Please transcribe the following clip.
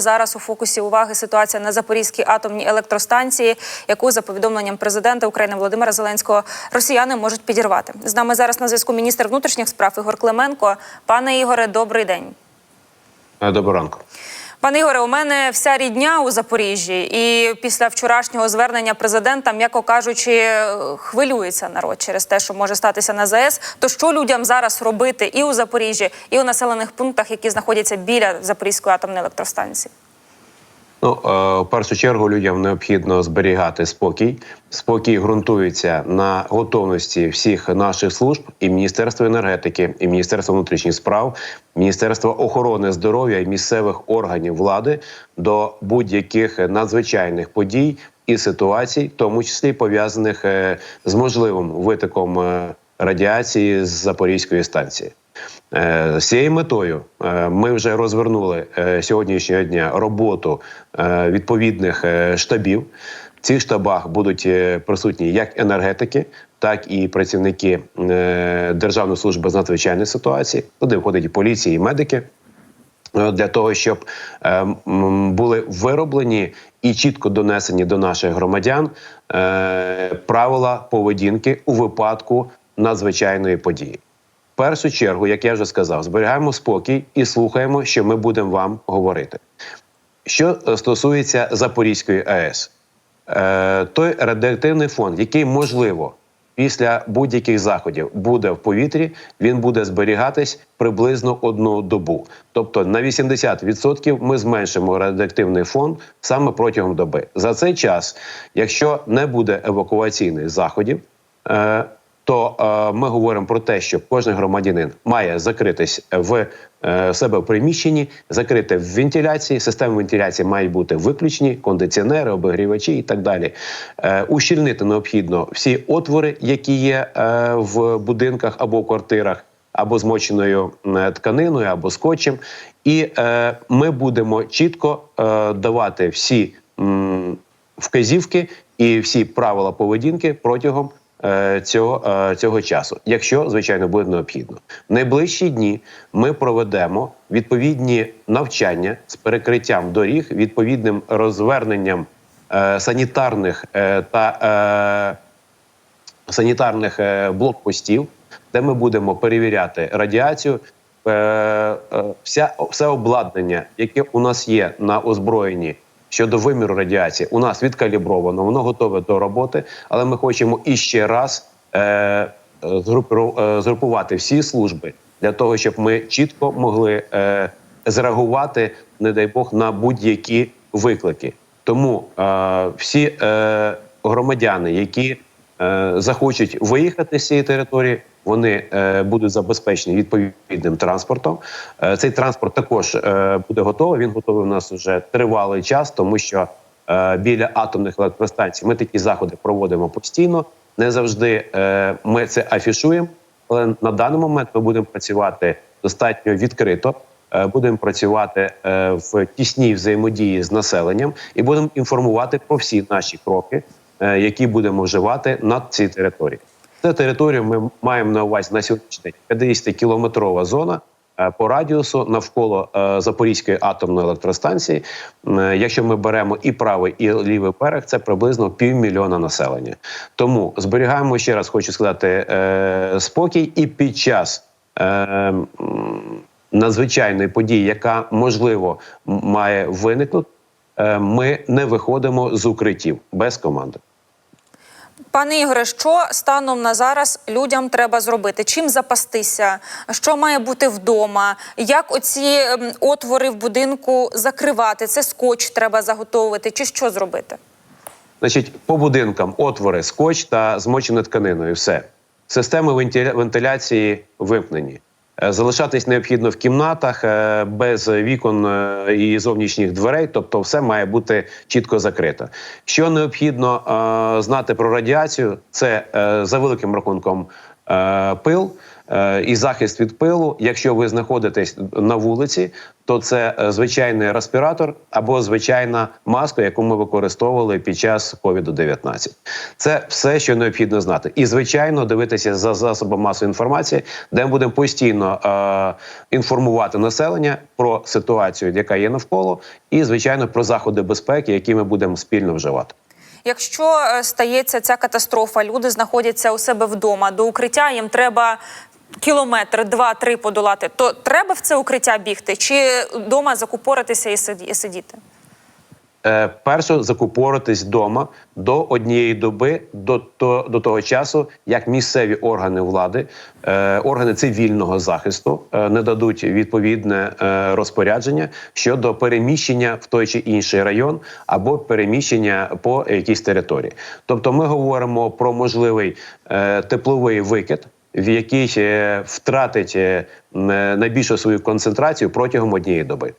Зараз у фокусі уваги ситуація на Запорізькій атомній електростанції, яку за повідомленням президента України Володимира Зеленського росіяни можуть підірвати. З нами зараз на зв'язку міністр внутрішніх справ Ігор Клименко. Пане Ігоре, добрий день. Доброго ранку. Пане Ігоре, у мене вся рідня у Запоріжжі, і після вчорашнього звернення президента, м'яко кажучи, хвилюється народ через те, що може статися на ЗАЕС. То що людям зараз робити і у Запоріжжі, і у населених пунктах, які знаходяться біля Запорізької атомної електростанції? Ну, е, в першу чергу людям необхідно зберігати спокій. Спокій ґрунтується на готовності всіх наших служб і Міністерства енергетики, і Міністерства внутрішніх справ, Міністерства охорони здоров'я і місцевих органів влади до будь-яких надзвичайних подій і ситуацій, в тому числі пов'язаних е, з можливим витоком е, радіації з Запорізької станції. Е, З цією метою е, ми вже розвернули е, сьогоднішнього дня роботу відповідних штабів. В цих штабах будуть присутні як енергетики, так і працівники Державної служби з надзвичайних ситуацій. Туди входять і поліція, і медики. Для того щоб були вироблені і чітко донесені до наших громадян правила поведінки у випадку надзвичайної події. Першу чергу, як я вже сказав, зберігаємо спокій і слухаємо, що ми будемо вам говорити. Що е, стосується Запорізької АЕС, е, той радіоактивний фон, який можливо після будь-яких заходів буде в повітрі, він буде зберігатись приблизно одну добу. Тобто на 80% ми зменшимо радіоактивний фон саме протягом доби. За цей час, якщо не буде евакуаційних заходів, е, то е, ми говоримо про те, що кожен громадянин має закритись в е, себе в приміщенні, закрити в вентиляції. Системи вентиляції мають бути виключені, кондиціонери, обігрівачі і так далі. Е, ущільнити необхідно всі отвори, які є е, в будинках або квартирах. Або змоченою е, тканиною, або скотчем, і е, ми будемо чітко е, давати всі м, вказівки і всі правила поведінки протягом е, цього, е, цього часу, якщо звичайно буде необхідно. В найближчі дні ми проведемо відповідні навчання з перекриттям доріг, відповідним розверненням е, санітарних е, та е, санітарних е, блокпостів, де ми будемо перевіряти радіацію. Е, е, вся все обладнання, яке у нас є на озброєнні щодо виміру радіації, у нас відкалібровано, воно готове до роботи, але ми хочемо іще раз е, е, згрупувати всі служби для того, щоб ми чітко могли е, зреагувати, не дай Бог, на будь-які виклики. Тому е, всі е, громадяни, які е, захочуть виїхати з цієї території, вони е, будуть забезпечені відповідним транспортом. Е, цей транспорт також е, буде готовий. Він готовий у нас вже тривалий час, тому що біля атомних електростанцій ми такі заходи проводимо постійно. Не завжди ми це афішуємо, але на даний момент ми будемо працювати достатньо відкрито. Будемо працювати в тісній взаємодії з населенням і будемо інформувати про всі наші кроки, які будемо вживати на цій території. Це територію ми маємо на увазі на сьогоднішній день 50-кілометрова зона е, по радіусу навколо е, Запорізької атомної електростанції. Е, Якщо ми беремо і правий, і лівий берег, це приблизно півмільйона населення. Тому зберігаємо ще раз, хочу сказати, спокій і під час. Надзвичайної події, яка можливо має виникнути, ми не виходимо з укриттів без команди. Пане Ігоре, що станом на зараз людям треба зробити? Чим запастися? Що має бути вдома? Як оці ем, отвори в будинку закривати? Це скотч треба заготовувати, чи що зробити? Значить, по будинкам отвори, скотч та змочене тканиною. Все. Системи вентиля- вентиляції вимкнені. Е, Залишатись необхідно в кімнатах е, без вікон е, і зовнішніх дверей, тобто все має бути чітко закрито. Що необхідно знати про радіацію, це за великим рахунком пил. е, І захист від пилу, якщо ви знаходитесь на вулиці, то це е, звичайний респіратор або звичайна маска, яку ми використовували під час COVID-19. Це все, що необхідно знати. І звичайно, дивитися за засобами масової інформації, де ми будемо постійно е, інформувати населення про ситуацію, яка є навколо, і звичайно про заходи безпеки, які ми будемо спільно вживати. Якщо е, стається ця катастрофа, люди знаходяться у себе вдома, до укриття їм треба кілометр, два-три подолати, то треба в це укриття бігти чи вдома закупоритися і сидіти? Е, перше закупоритись вдома до однієї доби, до, до, до того часу, як місцеві органи влади, е, органи цивільного захисту е, не дадуть відповідне е, розпорядження щодо переміщення в той чи інший район або переміщення по якійсь території. Тобто, ми говоримо про можливий е, тепловий викид. В який е, втратить е, найбільшу свою концентрацію протягом однієї доби.